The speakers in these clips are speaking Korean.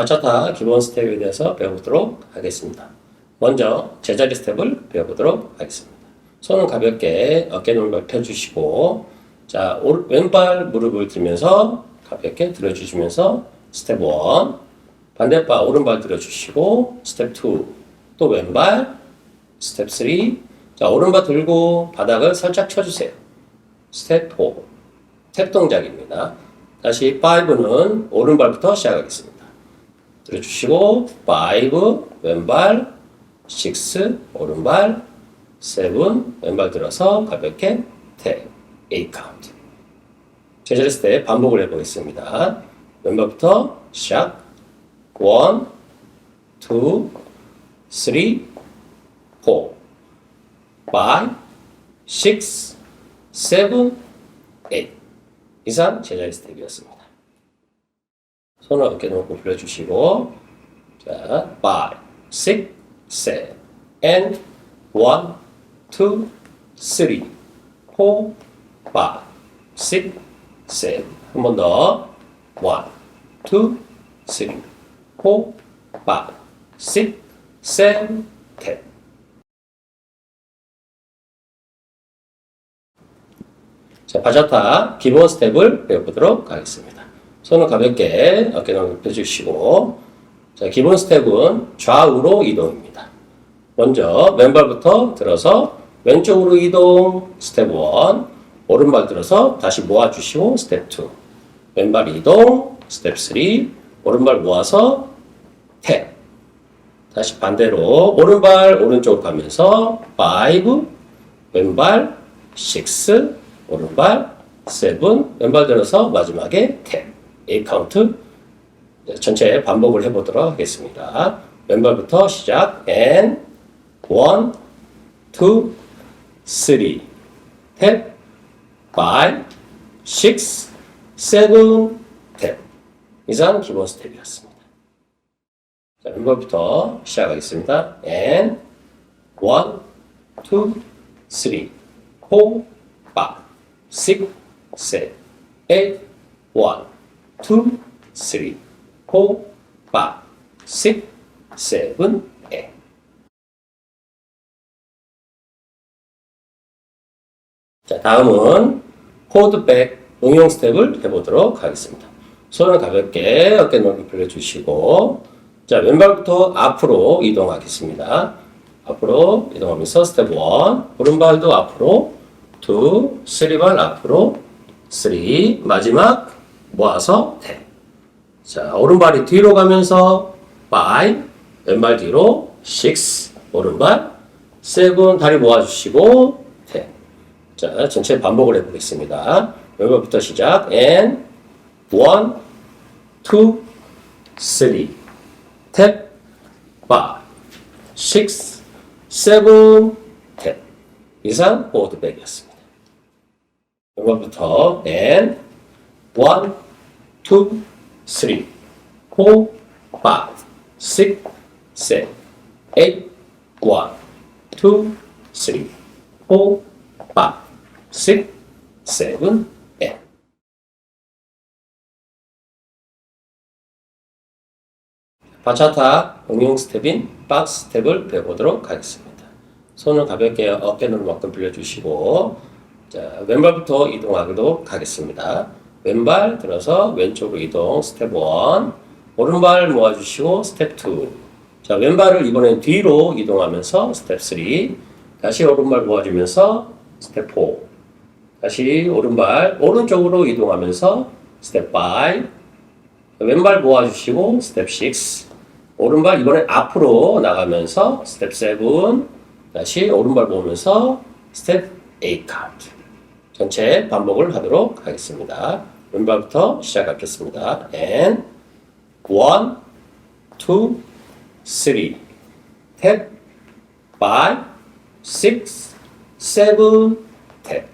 바차타 기본 스텝에 대해서 배워보도록 하겠습니다. 먼저 제자리 스텝을 배워보도록 하겠습니다. 손은 가볍게 어깨 넓 펴주시고 자 오- 왼발 무릎을 들면서 가볍게 들어주시면서 스텝 1 반대발 오른발 들어주시고 스텝 2 또 왼발 스텝 3 자 오른발 들고 바닥을 살짝 쳐주세요. 스텝 4 탭 동작입니다. 다시 5는 오른발부터 시작하겠습니다. 들어주시고 5 왼발 6 오른발 7 왼발 들어서 가볍게 10 8 카운트 제자리 스텝 반복을 해보겠습니다. 왼발부터 시작 1 2 3 4 5 6 7 8 이상 제자리 스텝이었습니다. 손을 어깨 높고 불려주시고 자, 5, 6, 7, and 1, 2, 3, 4, 5, 6, 7. 한번 더. 1, 2, 3, 4, 5, 6, 7, 10. 자, 바자타 기본 스텝을 배워보도록 하겠습니다. 손을 가볍게 어깨 넓혀 주시고. 자, 기본 스텝은 좌우로 이동입니다. 먼저 왼발부터 들어서 왼쪽으로 이동 스텝 1 오른발 들어서 다시 모아 주시고 스텝 2 왼발 이동 스텝 3 오른발 모아서 10 다시 반대로 오른발 오른쪽으로 가면서 5 왼발 6 오른발 7 왼발 들어서 마지막에 10 8 카운트 네, 전체 반복을 해보도록 하겠습니다. 왼발부터 시작 and 1 2 3 10 5 6 7 10 이상 기본 스텝이었습니다. 자, 왼발부터 시작하겠습니다. and 1 2 3 4 5 6 7 8 1 2 3 4 5 6 7 8 자, 다음은 포드백 응용 스텝을 해보도록 하겠습니다. 손을 가볍게 어깨 넓이 벌려주시고 자, 왼발부터 앞으로 이동하겠습니다. 앞으로 이동하면서 스텝 1 오른발도 앞으로 2 3발 앞으로 3 마지막 모아서 10 자, 오른발이 뒤로 가면서 5 왼발 뒤로 6 오른발 7 다리 모아주시고 10 자, 전체 반복을 해보겠습니다. 왼발부터 시작. and one, two, three, five, ten. 이상 보드백이었습니다. 왼발부터 and one, two, three, four, five, six, seven, eight, one, two, three, four, five, six, seven, eight. 바차타 응용 스텝인 박스 스텝을 배워보도록 하겠습니다. 손을 가볍게 어깨는 만큼 빌려주시고 자, 왼발부터 이동하도록 하겠습니다. 왼발 들어서 왼쪽으로 이동 스텝 1 오른발 모아주시고 스텝 2 자, 왼발을 이번엔 뒤로 이동하면서 스텝 3 다시 오른발 모아주면서 스텝 4 다시 오른발 오른쪽으로 이동하면서 스텝 5 왼발 모아주시고 스텝 6 오른발 이번엔 앞으로 나가면서 스텝 7 다시 오른발 모으면서 스텝 8 카운트 전체 반복을 하도록 하겠습니다. 왼발부터 시작하겠습니다. and 1 2 3 10 5 6 7 10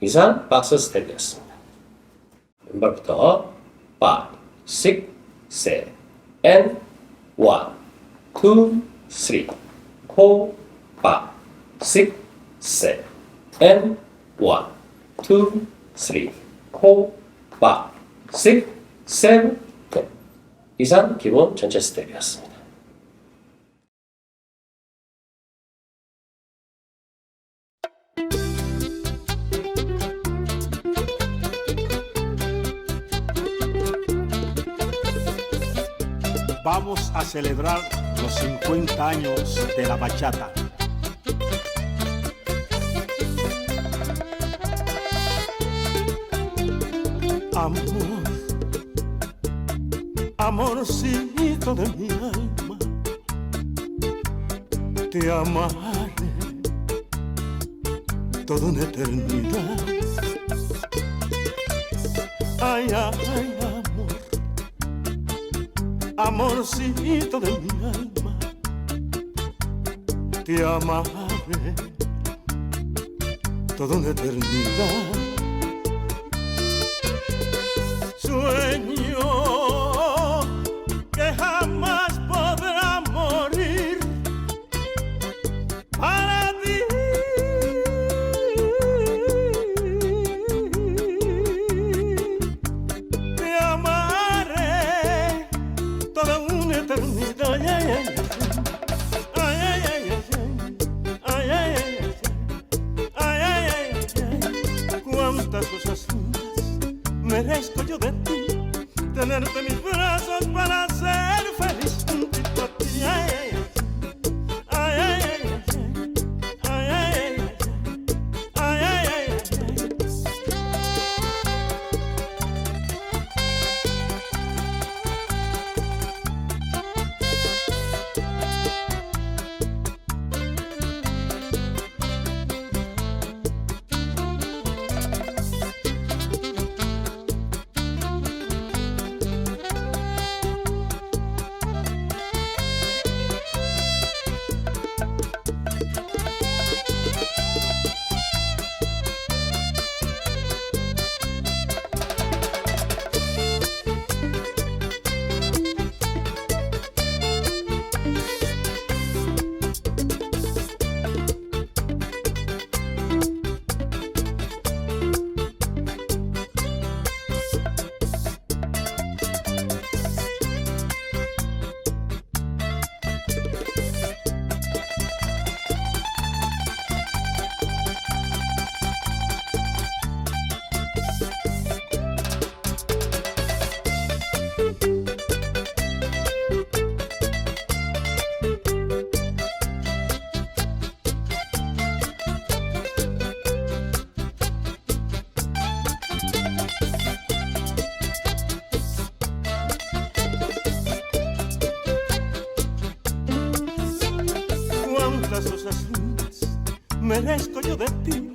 이상 박스 스텝이었습니다. 왼발부터 5, 6, 7, and 1, 2, 3, 4, 5, 6, 7, and 1, 2, 3, 4, 5, 6, 7, 10. 이상 기본 전체 스텝이었습니다. Vamos a celebrar los 50 años de la bachata. Amor, amorcito de mi alma, te amaré toda una eternidad. Ay, ay, amor amorcito de mi alma, te amaré toda una eternidad. Cosas lindas merezco yo de ti.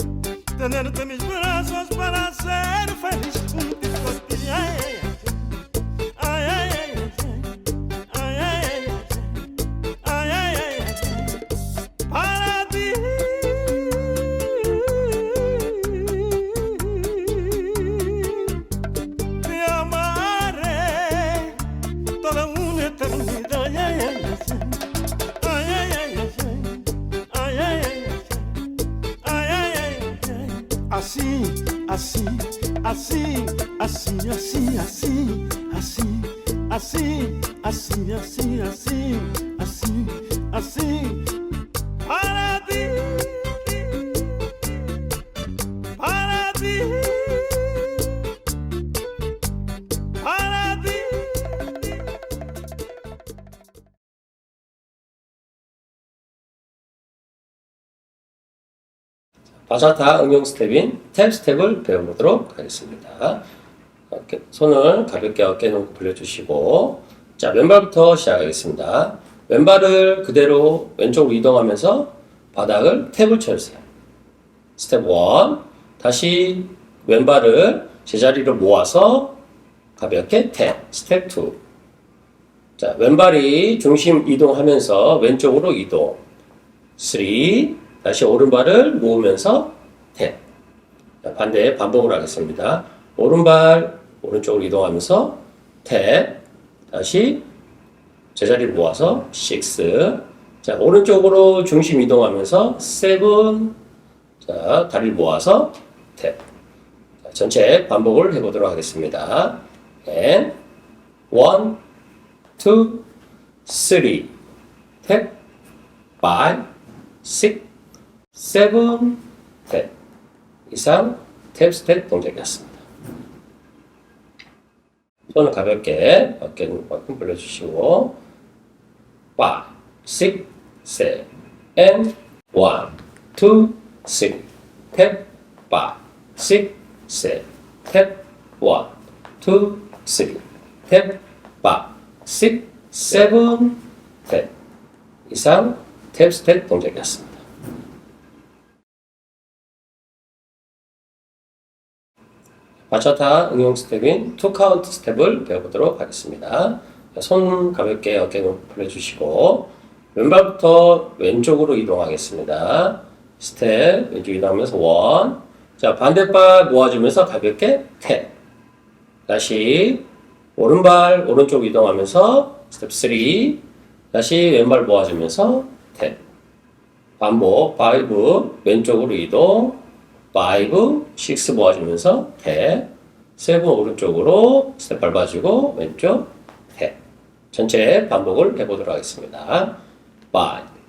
Tenerte en mis brazos para ser feliz juntito a así, así, así, así, así, así. Para ti, para ti, para ti. 바샤타 응용 스텝인 탭 스텝을 배워보도록 하겠습니다. 어깨, 손을 가볍게 어깨 놓고 벌려주시고 자 왼발부터 시작하겠습니다. 왼발을 그대로 왼쪽으로 이동하면서 바닥을 탭을 쳐주세요. 스텝 1 다시 왼발을 제자리로 모아서 가볍게 탭 스텝 2 자, 왼발이 중심 이동하면서 왼쪽으로 이동. 3. 다시 오른발을 모으면서 10. 자, 반대 반복을 하겠습니다. 오른발 오른쪽으로 이동하면서 10. 다시 제자리를 모아서 6. 자, 오른쪽으로 중심 이동하면서 7. 자, 다리를 모아서 10. 자, 전체 반복을 해보도록 하겠습니다. and 1, two, three, tap, five, six, seven, tap. 이상 탭 스텝 동작이었습니다. 손을 가볍게 어깨는 만큼 벌려주시고 five, six, seven, and one, two, three, tap, five, six, seven, tap, one, two, three, tap, five, six, seven, tap. 이상 탭 스텝 동작이었습니다. 바차타 응용 스텝인 투 카운트 스텝을 배워보도록 하겠습니다. 손 가볍게 어깨 높이 벌려주시고 왼발부터 왼쪽으로 이동하겠습니다. 스텝 왼쪽 이동하면서 원. 자 반대발 모아주면서 가볍게 탭. 다시 오른발 오른쪽 이동하면서 스텝 3. 다시 왼발 모아주면서 탭. 반복 5 왼쪽으로 이동 5, 6 모아주면서 탭, 7 오른쪽으로 스텝 밟아주고 왼쪽 탭. 전체 반복을 해보도록 하겠습니다. 5,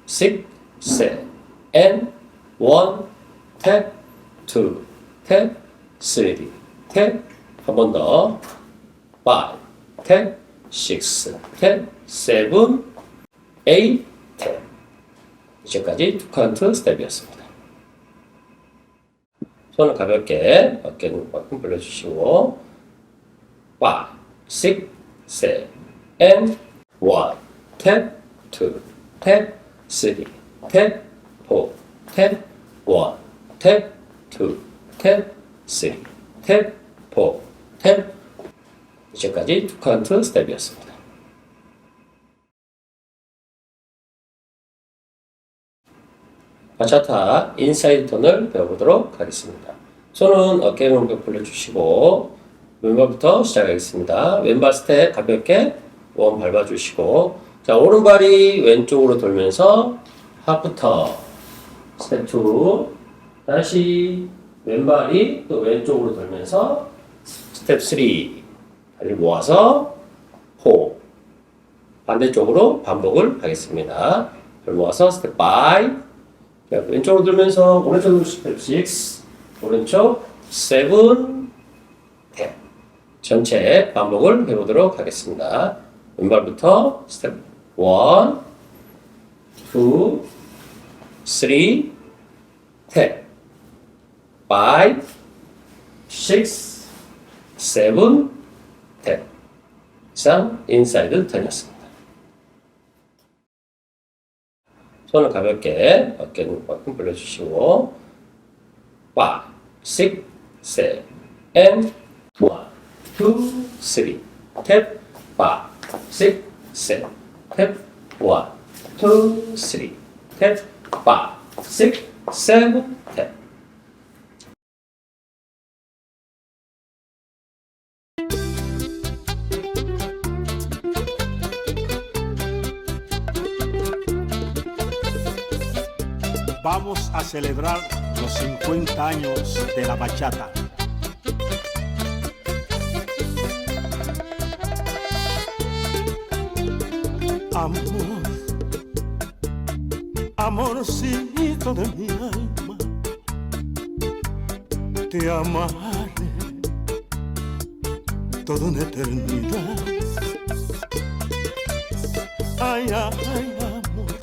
6, 7, and 1, 탭, 2, 탭, 3, 탭, 한 번 더. 5, 탭, 6, 탭, 7, 8, 탭. 이제까지 투 카운트 스텝이었습니다. 손을 가볍게 어깨는 만큼 벌려주시고 5, 6, 7, and 1, 탭, 2, 탭, 3, 탭, 4, 탭, 1, 탭, 2, 탭, 3, 탭, 4, 탭 이제까지 투 카운트 스텝이었습니다. 바차타 인사이드 톤을 배워보도록 하겠습니다. 손은 어깨 공격 벌려주시고 왼발부터 시작하겠습니다. 왼발 스텝 가볍게 원 밟아주시고 자 오른발이 왼쪽으로 돌면서 하프터 스텝 2 다시 왼발이 또 왼쪽으로 돌면서 스텝 3 다리 모아서 4 반대쪽으로 반복을 하겠습니다. 발 모아서 스텝 5 자, 왼쪽으로 들면서 오른쪽으로 스텝 6, 오른쪽 7, 10. 전체 반복을 해보도록 하겠습니다. 왼발부터 스텝 1, 2, 3, 10, 5, 6, 7, 10. 이상 인사이드 턴이었습니다. 손을 가볍게 어깨는 만큼 벌려주시고 5, 6, 7, and 1, 2, 3, 탭, 5, 6, 7, 탭, 1, 2, 3, 탭, 5, 6, 7, 탭. Vamos a celebrar los 50 años de la bachata. Amor, amorcito de mi alma, te amaré toda una eternidad. Ay, ay, amor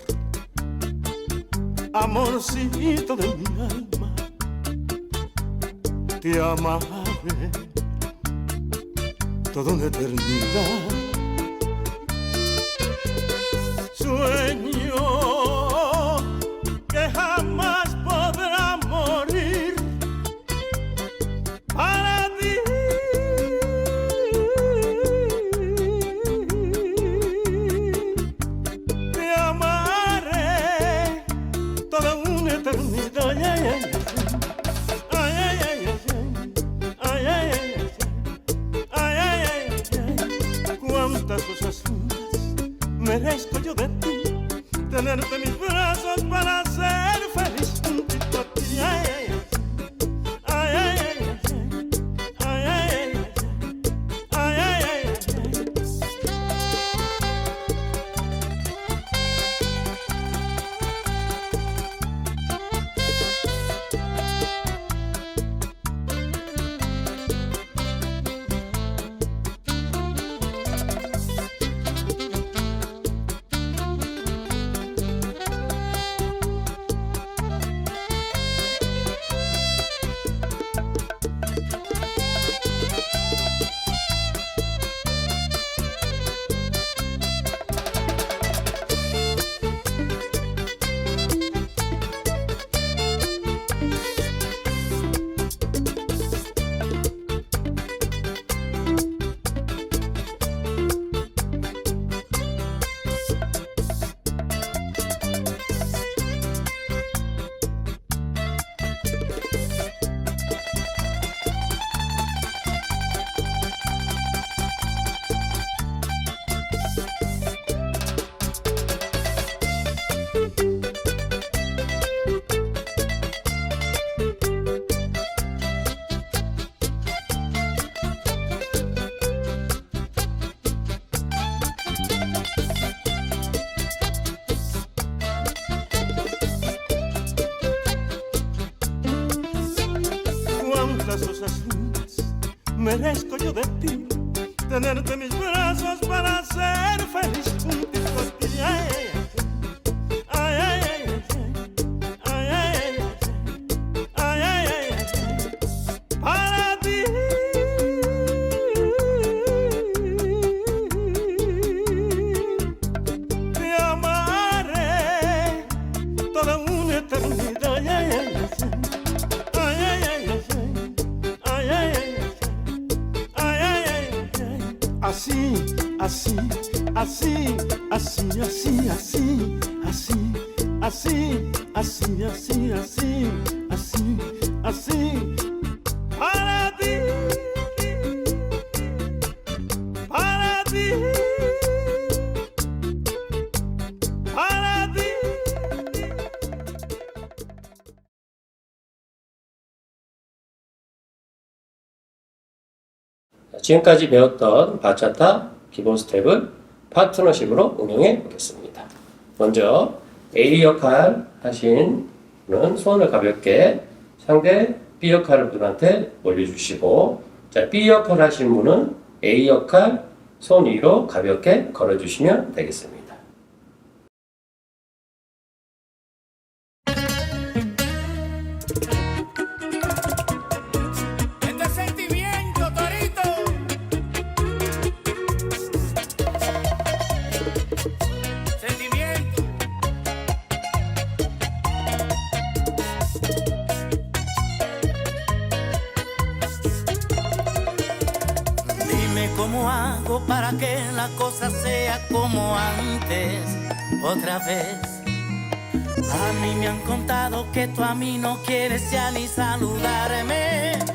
amorcito de mi alma, te amaré toda una eternidad. Merezco yo de ti? Tenerte en mis assim, assim, assim, assim, assim, assim, assim, assim, assim, assim, assim, assim, assim. 지금까지 배웠던 바차타 기본 스텝을 파트너십으로 응용해 보겠습니다. 먼저 A 역할 하신 분은 손을 가볍게 상대 B 역할 분한테 올려주시고 자 B 역할 하신 분은 A 역할 손 위로 가볍게 걸어주시면 되겠습니다. Otra vez. A mí me han contado que tú a mí no quieres ya ni saludarme.